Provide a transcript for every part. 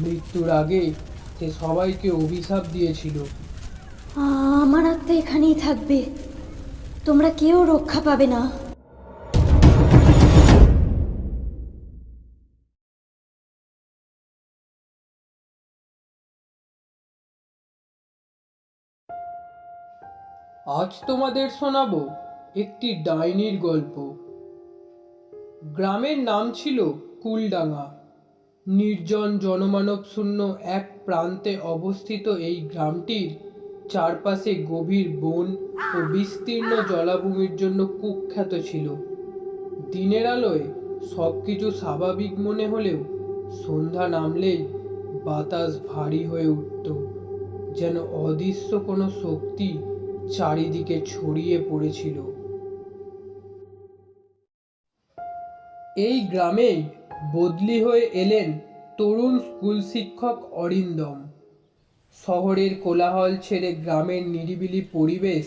মৃত্যুর আগে সে সবাইকে অভিশাপ দিয়েছিল। আমার আত্মা এখানেই থাকবে। তোমরা কেউ রক্ষা পাবে না। আজ তোমাদের শোনাবো একটি ডাইনির গল্প। গ্রামের নাম ছিল কুলডাঙ্গা। নির্জন জনমানব শূন্য এক প্রান্তে অবস্থিত এই গ্রামটির চারপাশে গভীর বন ও বিস্তীর্ণ জলাভূমির জন্য কুখ্যাত ছিল। দিনের আলোয় সব কিছু স্বাভাবিক মনে হলেও সন্ধ্যা নামলেই বাতাস ভারী হয়ে উঠত, যেন অদৃশ্য কোনো শক্তি চারিদিকে ছড়িয়ে পড়েছিল। এই গ্রামেই বদলি হয়ে এলেন তরুণ স্কুল শিক্ষক অরিন্দম। শহরের কোলাহল ছেড়ে গ্রামের নিরিবিলি পরিবেশ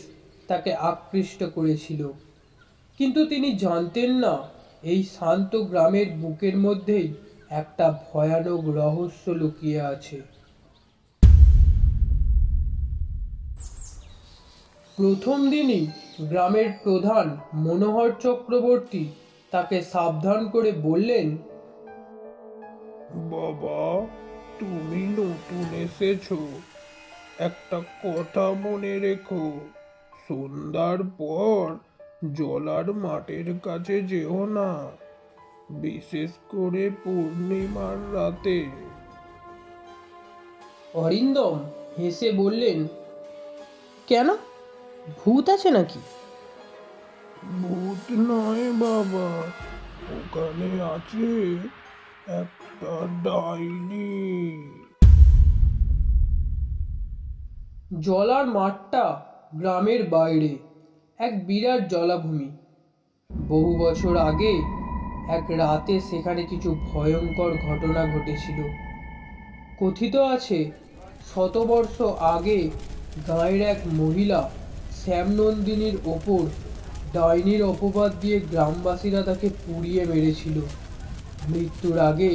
তাকে আকৃষ্ট করেছিল। কিন্তু তিনি জানতেন না, এই শান্ত গ্রামের বুকের মধ্যেই একটা ভয়ানক রহস্য লুকিয়ে আছে। প্রথম দিনই গ্রামের প্রধান মনোহর চক্রবর্তী তাকে সাবধান করে বললেন বাবা তুমি নতুন এসেছ। একটা কথা মনে রেখো সন্ধ্যার পর জলার মাঠের কাছে যেও না বিশেষ করে পূর্ণিমার রাতে। অরিন্দম হেসে বললেন কেন? ভূত আছে নাকি? ভূত নয় বাবা ওখানে আছে একটা ডাইনি জলার মাঠটা গ্রামের বাইরে, এক বিরাট জলাভূমি। বহু বছর আগে এক রাতে সেখানে কিছু ভয়ঙ্কর ঘটনা ঘটেছিল। কথিত আছে, শতবর্ষ আগে গাঁয়ের এক মহিলা শ্যামনন্দিনীর ওপর ডাইনির অপবাদ দিয়ে গ্রামবাসীরা তাকে পুড়িয়ে মেরেছিল। মৃত্যুর আগে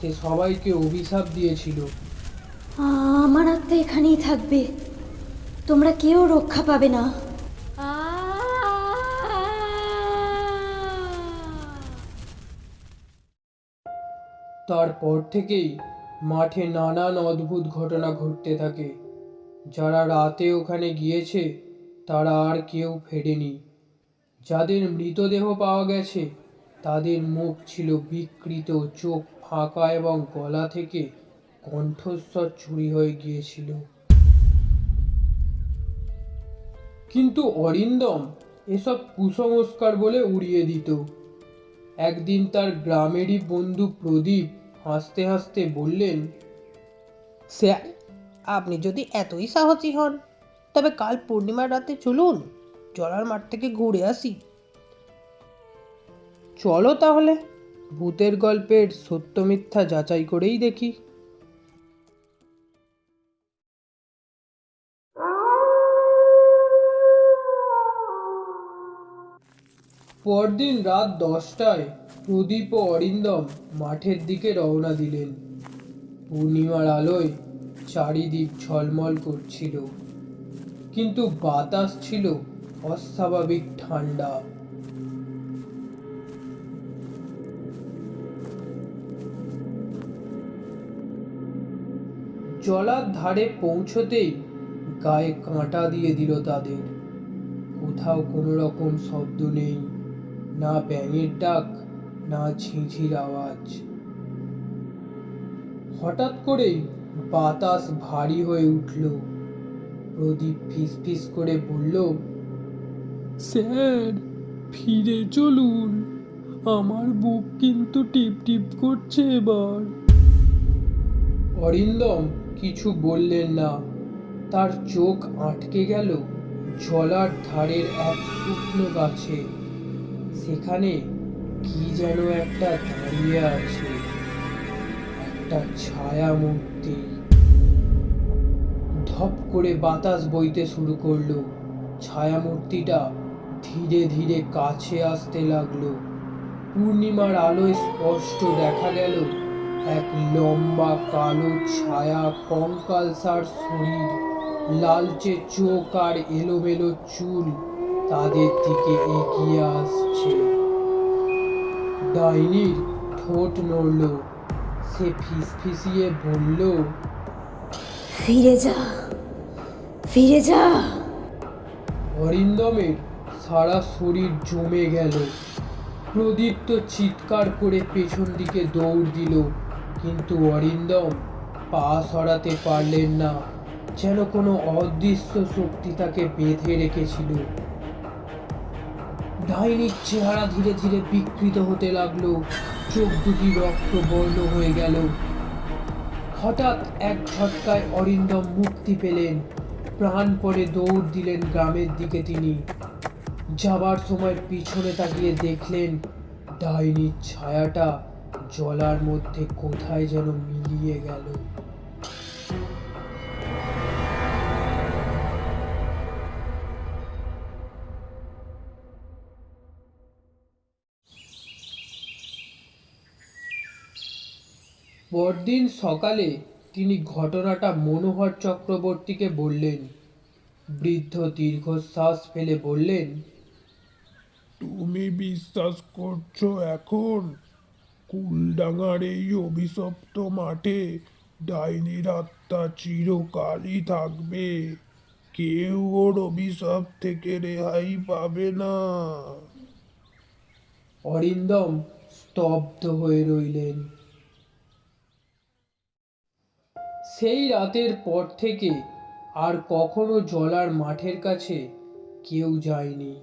সে সবাইকে অভিশাপ দিয়েছিল। আমার আত্মা এখানেই থাকবে। তোমরা কেউ রক্ষা পাবে না। তারপর থেকেই মাঠে নানান অদ্ভুত ঘটনা ঘটতে থাকে। যারা রাতে ওখানে গিয়েছে তারা আর কেউ ফেরেনি। যাদের মৃতদেহ পাওয়া গেছে তাদের মুখ ছিল বিকৃত, চোখ ফাঁকা এবং গলা থেকে কণ্ঠস্বর চুরি হয়ে গিয়েছিল। কিন্তু অরিন্দম এসব কুসংস্কার বলে উড়িয়ে দিত। একদিন তার গ্রামেরই বন্ধু প্রদীপ হাসতে হাসতে বললেন স্যার আপনি যদি এতই সাহসী হন, তবে কাল পূর্ণিমার রাতে চলুন, জলার মাঠ থেকে ঘুরে আসি। চলো তাহলে। ভূতের গল্পের সত্য মিথ্যা যাচাই করেই দেখি। পরদিন রাত দশটায় প্রদীপ ও অরিন্দম মাঠের দিকে রওনা দিলেন। পূর্ণিমার আলোয় চারিদিক ঝলমল করছিল। কিন্তু বাতাস ছিল অস্বাভাবিক ঠান্ডা। জলার ধারে পৌঁছতেই গায়ে কাঁটা দিয়ে দিল তাদের। কোথাও কোনো রকম শব্দ নেই না ব্যাঙের ডাক না ঝিঁঝির আওয়াজ। হঠাৎ করেই বাতাস ভারী হয়ে উঠল। প্রদীপ ফিস ফিস করে বলল স্যার ফিরে চলুন। আমার বুক কিন্তু টিপ টিপ করছে এবার। অরিন্দম কিছু বললেন না। তার চোখ আটকে গেল জলার ধারের এক শুকনো গাছে। সেখানে কি যেন একটা দাঁড়িয়ে আছে। একটা ছায়া মূর্তি। ধপ করে বাতাস বইতে শুরু করল। ছায়া মূর্তিটা ধীরে ধীরে কাছে আসতে লাগল। পূর্ণিমার আলোয় স্পষ্ট দেখা গেল এক লম্বা কালো ছায়া কঙ্কালসার শরীর লালচে চোখ আর এলোমেলো চুল তাদের দিকে এগিয়ে আসছে। ডাইনির ঠোঁট নড়ল সে ফিসফিসিয়ে বলল ফিরে যা ফিরে যা। অরিন্দমের সারা শরীর জমে গেল। প্রদীপ্ত চিৎকার করে পেছন দিকে দৌড় দিল। কিন্তু অরিন্দম পা সরাতে পারলেন না, যেন কোনো অদৃশ্য শক্তি তাকে বেঁধে রেখেছিল। ডাইনির চেহারা ধীরে ধীরে বিকৃত হতে লাগল, চোখ দুটি রক্তবর্ণ হয়ে গেল। হঠাৎ এক ঝটকায় অরিন্দম মুক্তি পেলেন প্রাণ পরে দৌড় দিলেন গ্রামের দিকে তিনি। যাবার সময় পিছনে তাকিয়ে দেখলেন ডাইনির ছায়াটা জলার মধ্যে কোথায় যেন মিলিয়ে গেল। পরদিন সকালে তিনি ঘটনাটা মনোহর চক্রবর্তীকে বললেন। বৃদ্ধ দীর্ঘশ্বাস ফেলে বললেন, তুমি বিশ্বাস করছ এখন? কুলডাঙ্গার এই অভিশপ্ত মাঠে। ডাইনির আত্মা চিরকালই থাকবে। কেউ ওর অভিশাপ থেকে রেহাই পাবে না। অরিন্দম স্তব্ধ হয়ে রইলেন। সেই রাতের পর থেকে আর কখনো জলার মাঠের কাছে কেউ যায়নি।